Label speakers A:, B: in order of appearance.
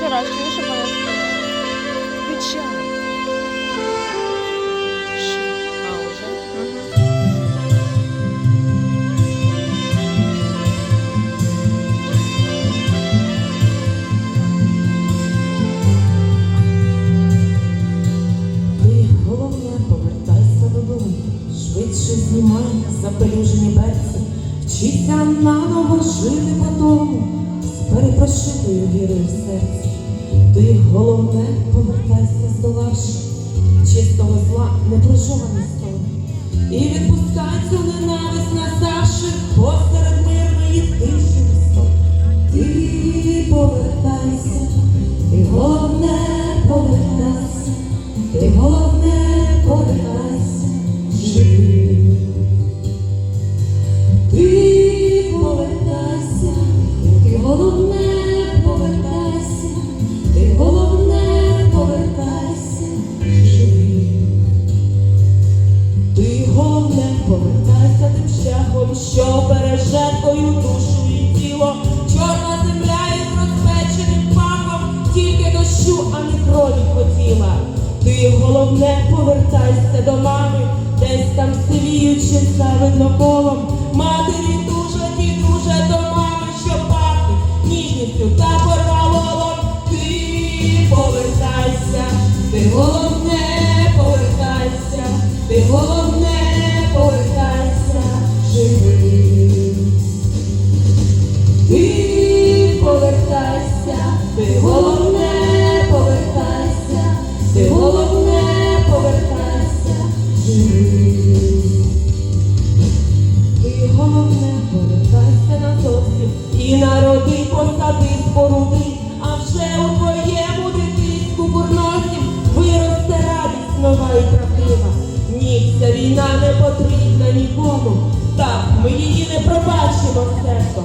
A: Тарас, чуєш, щоб вона співала?
B: Включай.
A: А, уже?
C: Ти головне повертайся додому, швидше знімай запелюжені берці, вчися наново жити по перепрошитою вірою в серці. Ти головне повертайся, здолавши чистого зла непрожований сон. І відпускай цю ненависть назавши посеред мирної тиші висот. Ти повертайся, ти головне повертайся, ти головне що береже твою душу і тіло. Чорна земля із розпеченим пахом, тільки дощу, а не крові хотіла. Ти головне повертайся до мами, десь там сивіючи за видноколом. Матері дуже, дідуже до мами, що пахне ніжністю та порвалолом. Ти повертайся, ти головне повертайся, ти головне повертайся назовсім і народи, посади, споруди, а вже у твоєму дитинську курносім виросте радість нова і правдива. Ні, ця війна не потрібна нікому. Так, ми її не пробачимо, в Перемагай,